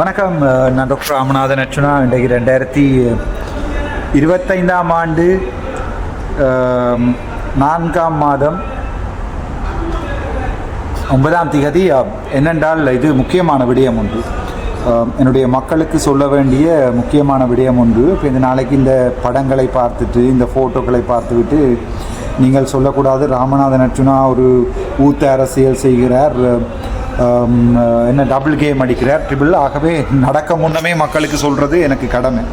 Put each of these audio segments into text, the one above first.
வணக்கம் நான் டாக்டர் ராமநாதன் அர்ச்சுனா இன்றைக்கு ரெண்டாயிரத்தி இருபத்தைந்தாம் ஆண்டு நான்காம் மாதம் ஒன்பதாம் திகதி என்னென்றால் இது முக்கியமான விடயம் ஒன்று. என்னுடைய மக்களுக்கு சொல்ல வேண்டிய முக்கியமான விடயம் ஒன்று. இப்போ இந்த நாளைக்கு இந்த படங்களை பார்த்துட்டு இந்த ஃபோட்டோக்களை பார்த்துவிட்டு நீங்கள் சொல்லக்கூடாது ராமநாதன் அர்ச்சுனா ஒரு ஊத்த அரசியல் செய்கிறார். என்ன டபுள் கேம் அடிக்கிறார். ட்ரிபிள் ஆகவே நடக்க முன்னமே மக்களுக்கு சொல்கிறது எனக்கு கடமை.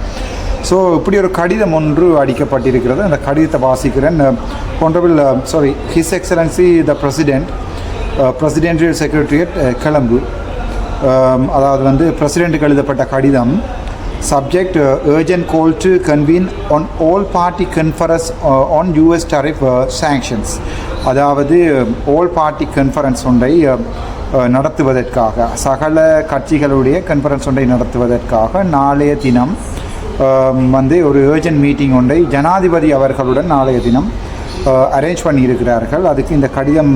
ஸோ இப்படி ஒரு கடிதம் ஒன்று அடிக்கப்பட்டிருக்கிறது. அந்த கடிதத்தை வாசிக்கிறேன். கொண்டபிள் sorry his excellency the president presidential secretariat Colombo. அதாவது வந்து பிரசிடெண்ட்டுக்கு எழுதப்பட்ட கடிதம். Subject uh, to call to convene party conference party conference US US uh, sanctions. அதாவது ஆல் பார்ட்டி கன்ஃபரன்ஸ் ஒன்றை uh, uh, நடத்துவதற்காக சகல கட்சிகளுடைய கன்ஃபரன்ஸ் ஒன்றை நடத்துவதற்காக நாளைய தினம் um, வந்து ஒரு ஏர்ஜென்ட் மீட்டிங் ஒன்றை ஜனாதிபதி அவர்களுடன் நாளைய தினம் அரேஞ்ச் பண்ணியிருக்கிறார்கள் அதுக்கு இந்த கடிதம்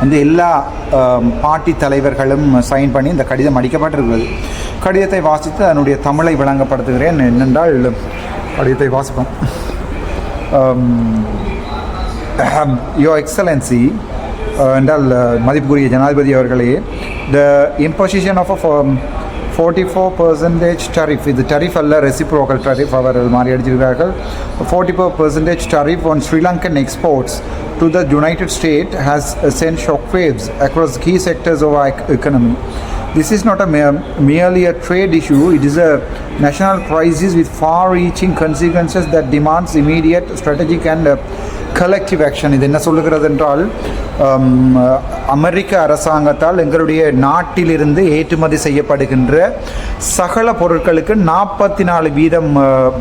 வந்து எல்லா um, பார்ட்டி தலைவர்களும் சைன் பண்ணி இந்த கடிதம் அடிக்கப்பட்டிருக்கிறது கடிதத்தை வாசித்து அதனுடைய தமிழை விளங்கப்படுத்துகிறேன். என்னென்றால் கடிதத்தை வாசிப்போம். யோ எக்ஸலன்சி என்றால் மதிப்புக்குரிய ஜனாதிபதி அவர்களே the imposition of a forty four percentage tariff இது டரிஃப் அல்ல ரெசிப்ரோக்கல் டரிஃப் அவர்கள் மாறி அடிச்சிருக்கிறார்கள் forty four percentage tariff on Sri Lankan exports to the united state has sent shock waves across key sectors of economy. This is not a merely a trade issue, it is a national crisis with far reaching consequences that demands immediate strategic and uh, collective action. இது என்ன சொல்லுகிறது என்றால் அமெரிக்க அரசாங்கத்தால் எங்களுடைய நாட்டிலிருந்து ஏற்றுமதி செய்யப்படுகின்ற சகல பொருட்களுக்கு நாற்பத்தி நாலு வீதம்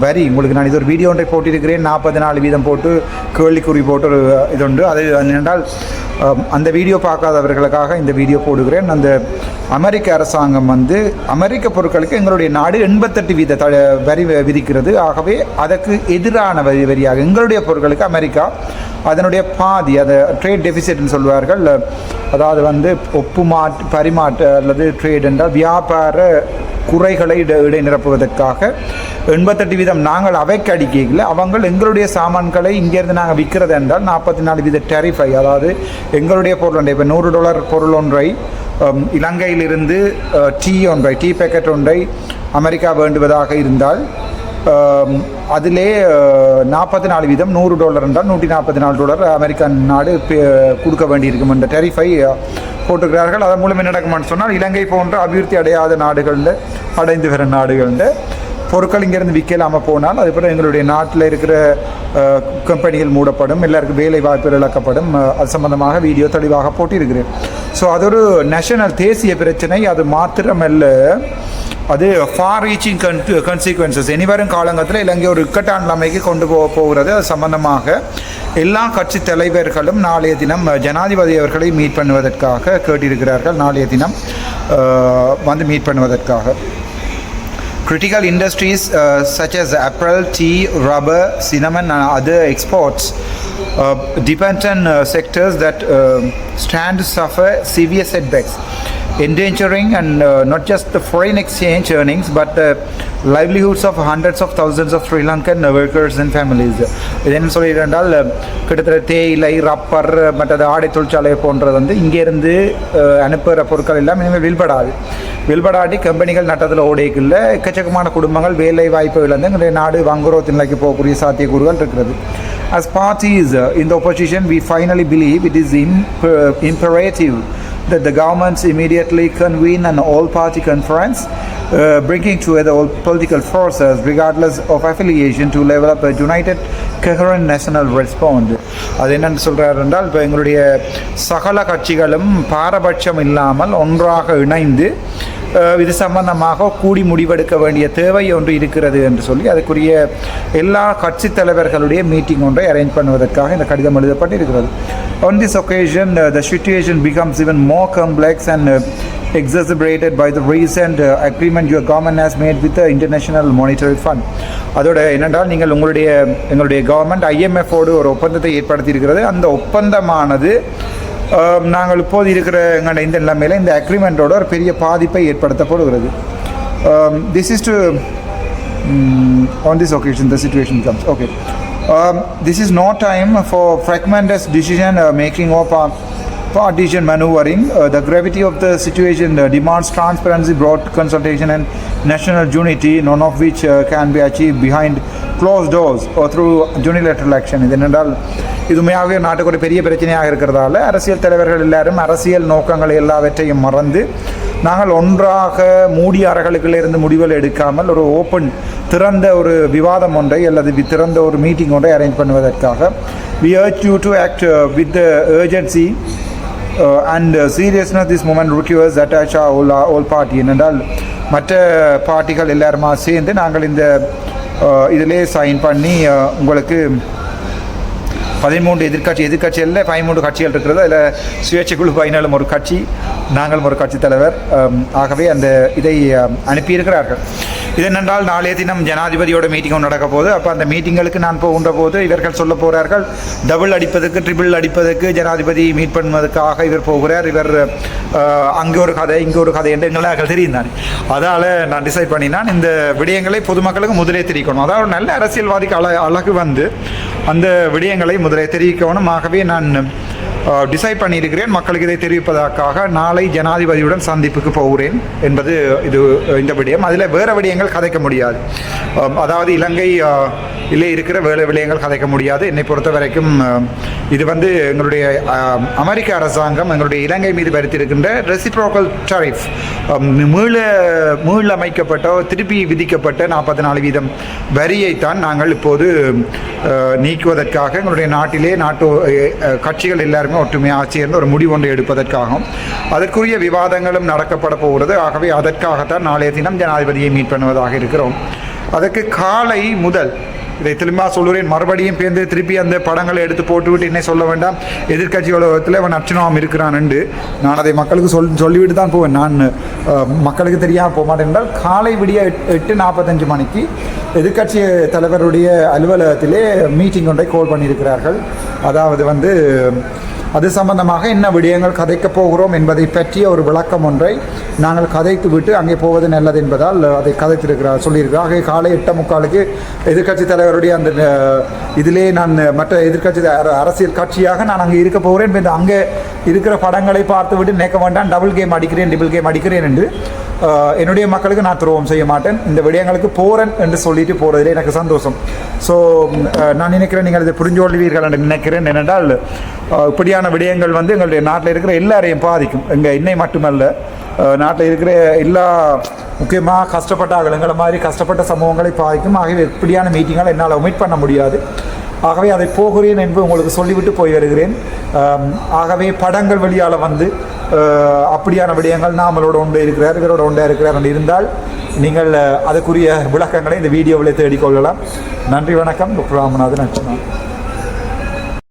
வரி. உங்களுக்கு நான் இது ஒரு வீடியோ ஒன்றை போட்டிருக்கிறேன். நாற்பத்தி நாலு வீதம் போட்டு கேள்விக்குறி போட்டு ஒரு இது உண்டு அது என்னென்றால் அந்த வீடியோ பார்க்காதவர்களுக்காக இந்த வீடியோ போடுகிறேன். அந்த அமெரிக்க அரசாங்கம் வந்து அமெரிக்க பொருட்களுக்கு எங்களுடைய நாடு எண்பத்தெட்டு வீத த வரி விதிக்கிறது. ஆகவே அதற்கு எதிரான வரி வரியாக எங்களுடைய பொருட்களுக்கு அமெரிக்கா அதனுடைய பாதி அதை ட்ரேட் ட்ரேட்னு சொல்வார்கள் அதாவது வந்து ஒப்பு மாற்று பரிமாற்ற அல்லது ட்ரேட் என்றால் வியாபார குறைகளை இட இடை நிரப்புவதற்காக எண்பத்தெட்டு வீதம் நாங்கள் அவைக்கு அடிக்கையில் அவங்க எங்களுடைய சாமான்களை இங்கேருந்து நாங்கள் விற்கிறது என்றால் நாற்பத்தி நாலு வீத டெரிஃபை அதாவது எங்களுடைய பொருள் ஒன்றை இப்போ நூறு டாலர் பொருள் ஒன்றை இலங்கையிலிருந்து டீ ஒன்றை டீ பேக்கெட் ஒன்றை அமெரிக்கா வேண்டுவதாக இருந்தால் அதிலே நாற்பத்தி நாலு வீதம் நூறு டாலர் என்றால் நூற்றி நாற்பத்தி நாலு டாலர் அமெரிக்கன் நாடு கொடுக்க வேண்டியிருக்கும் என்ற டெரிஃபை போட்டுக்கிறார்கள். அதன் மூலம் என்ன நடக்குமான்னு சொன்னால் இலங்கை போன்ற அபிவிருத்தி அடையாத நாடுகளில் அடைந்து வர நாடுகளில் பொருட்கள் இங்கேருந்து விற்கலாமல் போனால் அதுக்கப்புறம் எங்களுடைய நாட்டில் இருக்கிற கம்பெனிகள் மூடப்படும் எல்லாருக்கும் வேலை வாய்ப்புகள் இழக்கப்படும் அது சம்பந்தமாக வீடியோ தெளிவாக போட்டிருக்கிறேன். ஸோ அது ஒரு நேஷனல் தேசிய பிரச்சனை. அது மாத்திரமல்ல அது ஃபார் ரீச்சிங் கன் கன்சிக்வன்சஸ் இனிவரும் காலங்கத்தில் இலங்கை ஒரு இக்கட்டான் நிலைமைக்கு கொண்டு போக போகிறது. அது சம்பந்தமாக எல்லா கட்சி தலைவர்களும் நாளைய தினம் ஜனாதிபதி அவர்களை மீட் பண்ணுவதற்காக கேட்டிருக்கிறார்கள். நாளைய தினம் வந்து மீட் பண்ணுவதற்காக. Critical industries uh, such as apparel, tea, rubber, cinnamon, and other exports uh, depend on uh, sectors that uh, stand to suffer severe setbacks, endangering and uh, not just the foreign exchange earnings but the livelihoods of hundreds of thousands of Sri Lankan workers and families. இது என்ன சொல்லியிருந்தால் கிட்டத்தட்ட தேயிலை rubber மற்றது ஆடை தொழிற்சாலை போன்றது வந்து இங்கேருந்து அனுப்புகிற பொருட்கள் எல்லாம் இனிமேல் வில்படாது வில்படாட்டி கம்பெனிகள் நட்டத்தில் ஓடிக்குள்ள எக்கச்சக்கமான குடும்பங்கள் வேலை வாய்ப்பு இழந்து எங்களுடைய நாடு வங்குரோத்து நிலைக்கு போகக்கூடிய சாத்தியக்கூறுகள் இருக்கிறது As parties uh, in the opposition, we finally believe it is imp- imperative that the government immediately convene an all-party conference, uh, bringing together all political forces, regardless of affiliation, to level up a united, coherent national response. அது என்னன்னு சொல்கிறார் என்றால் இப்போ எங்களுடைய சகல கட்சிகளும் பாரபட்சம் இல்லாமல் ஒன்றாக இணைந்து இது சம்பந்தமாக கூடி முடிவெடுக்க வேண்டிய தேவை ஒன்று இருக்கிறது என்று சொல்லி அதுக்குரிய எல்லா கட்சி தலைவர்களுடைய மீட்டிங் ஒன்றை அரேஞ்ச் பண்ணுவதற்காக இந்த கடிதம் எழுதப்பட்டு இருக்கிறது On this occasion, the situation becomes even more complex and exacerbated by the recent uh, agreement your government has made with the International Monetary Fund. அதோட என்னென்றால் நீங்கள் உங்களுடைய எங்களுடைய கவர்மெண்ட் ஐஎம்எஃபோடு ஒரு ஒப்பந்தத்தை ஏற்படுத்தியிருக்கிறது அந்த ஒப்பந்தமானது நாங்கள் இப்போது இருக்கிற எங்களோட இந்த நிலைமையில் இந்த அக்ரிமெண்ட்டோட ஒரு பெரிய பாதிப்பை ஏற்படுத்தப்படுகிறது this is to on this occasion the situation comes okay um, this is no time for fragmentous decision uh, making or pa- partition maneuvering uh, the gravity of the situation uh, demands transparency broad consultation and national unity none of which uh, can be achieved behind closed doors or through unilateral action இது என்னென்றால் இது உண்மையாகவே நாட்டுக்கு ஒரு பெரிய பிரச்சனையாக இருக்கிறதால அரசியல் தலைவர்கள் எல்லாரும் அரசியல் நோக்கங்கள் எல்லாவற்றையும் மறந்து நாங்கள் ஒன்றாக மூடிய அறைகளுக்குள்ளிருந்து முடிவுகள் எடுக்காமல் ஒரு ஓப்பன் திறந்த ஒரு விவாதம் ஒன்றை அல்லது திறந்த ஒரு மீட்டிங் ஒன்றை அரேஞ்ச் பண்ணுவதற்காக we urge you to act with the urgency and seriousness this moment requires attach a all all uh, party என்னென்றால் மற்ற பார்ட்டிகள் எல்லாருமா சேர்ந்து நாங்கள் இந்த uh, இதிலே சைன் பண்ணி uh, உங்களுக்கு பதிமூன்று எதிர்க்கட்சி எதிர்க்கட்சிகளில் பதிமூன்று கட்சிகள் இருக்கிறது? அதில் சுயேட்சை குழு பதினாலும் ஒரு கட்சி நாங்களும் ஒரு கட்சி தலைவர். ஆகவே அந்த இதை அனுப்பியிருக்கிறார்கள். இது நாளைய தினம் ஜனாதிபதியோட மீட்டிங் ஒன்று நடக்க போது அப்போ அந்த மீட்டிங்களுக்கு நான் போகின்ற போது இவர்கள் சொல்ல போகிறார்கள் டபுள் அடிப்பதற்கு ட்ரிபிள் அடிப்பதற்கு ஜனாதிபதி மீட் பண்ணுவதற்காக இவர் போகிறார். இவர் அங்கே ஒரு கதை இங்கே ஒரு கதை என்று எங்களுக்கு தெரியும் தானே அதால் நான் டிசைட் பண்ணினான் இந்த விடயங்களை பொதுமக்களுக்கு முதலே தெரிவிக்கணும். அதாவது நல்ல அரசியல்வாதிக்கு அழ அழகு வந்து அந்த விடயங்களை முதலே தெரிவிக்கணும் ஆகவே நான் டிசைட் பண்ணியிருக்கிறேன். மக்களுக்கு இதை தெரிவிப்பதற்காக நாளை ஜனாதிபதியுடன் சந்திப்புக்கு போகிறேன் என்பது இது இந்த விடயம். அதில் வேறு விடயங்கள் கதைக்க முடியாது. அதாவது இலங்கை இல்லை இருக்கிற வேறு விடயங்கள் கதைக்க முடியாது. என்னை பொறுத்த வரைக்கும் இது வந்து எங்களுடைய அமெரிக்க அரசாங்கம் எங்களுடைய இலங்கை மீது வருத்திருக்கின்ற ரெசிப்ரோக்கல் டரிஃப் மீள மீளமைக்கப்பட்ட திருப்பி விதிக்கப்பட்ட நாற்பத்தி நாலு வீதம் வரியைத்தான் நாங்கள் இப்போது நீக்குவதற்காக எங்களுடைய நாட்டிலே நாட்டு கட்சிகள் எல்லாருமே ஒற்றுமையாக சேர்ந்து ஒரு முடிவு ஒன்றை எடுப்பதற்காகவும் அதற்குரிய விவாதங்களும் நடக்கப்பட போகிறது. ஆகவே அதற்காகத்தான் நாளைய தினம் ஜனாதிபதியை மீட் பண்ணுவதாக இருக்கிறோம். அதற்கு காலை முதல் இதை திரும்ப சொல்கிறேன் மறுபடியும் பேர்ந்து திருப்பி அந்த படங்களை எடுத்து போட்டுவிட்டு என்ன சொல்ல வேண்டாம். எதிர்க்கட்சி உலகத்தில் அவன் அர்ச்சனாவும் இருக்கிறான் என்று நான் அதை மக்களுக்கு சொல் சொல்லிவிட்டு தான் போவேன். நான் மக்களுக்கு தெரியாமல் போக மாட்டேன் என்றால் காலை விடிய எட்- எட்டு நாற்பத்தஞ்சு மணிக்கு எதிர்க்கட்சி தலைவருடைய அலுவலகத்திலே மீட்டிங் ஒன்றை கோல் பண்ணியிருக்கிறார்கள். அதாவது வந்து அது சம்பந்தமாக என்ன விடயங்கள் கதைக்கப் போகிறோம் என்பதை பற்றிய ஒரு விளக்கம் ஒன்றை நாங்கள் கதைத்து விட்டு அங்கே போவது நல்லது என்பதால் அதை கதைத்திருக்கிறார் சொல்லியிருக்கிறார். ஆகவே காலை எட்டு முக்காலுக்கு எதிர்க்கட்சி தலைவருடைய அந்த இதிலே நான் மற்ற எதிர்க்கட்சி அரசியல் கட்சியாக நான் அங்கே இருக்க போகிறேன். அங்கே இருக்கிற படங்களை பார்த்து விட்டு நினைக்க வேண்டாம் டபுள் கேம் அடிக்கிறேன் டபுள் கேம் அடிக்கிறேன் என்று என்னுடைய மக்களுக்கு நான் துரோகம் செய்ய மாட்டேன். இந்த விடயங்களுக்கு போகிறேன் என்று சொல்லிட்டு போகிறதிலே எனக்கு சந்தோஷம். ஸோ நான் நினைக்கிறேன் நீங்கள் இதை புரிஞ்சு கொள்வீர்கள் என்று நினைக்கிறேன். என்னென்றால் இப்படியான விடயங்கள் வந்து எங்களுடைய நாட்டில் இருக்கிற எல்லாரையும் பாதிக்கும். எங்கள் என்னை மட்டுமல்ல நாட்டில் இருக்கிற எல்லா முக்கியமாக கஷ்டப்பட்ட அகலங்களை மாதிரி கஷ்டப்பட்ட சமூகங்களை பாதிக்கும். ஆகவே இப்படியான மீட்டிங்களை என்னால் ஒமிட் பண்ண முடியாது. ஆகவே அதை போகிறேன் என்று உங்களுக்கு சொல்லிவிட்டு போய் வருகிறேன். ஆகவே படங்கள் வழியால் வந்து அப்படியான விடயங்கள் நாமளோட ஒன்று இருக்கிறார் இவரோட ஒன்றாக இருக்கிறார் என்று இருந்தால் நீங்கள் அதுக்குரிய விளக்கங்களை இந்த வீடியோவில் தேடிக்கொள்ளலாம் நன்றி வணக்கம். டாக்டர் ராமநாதன் அச்சனா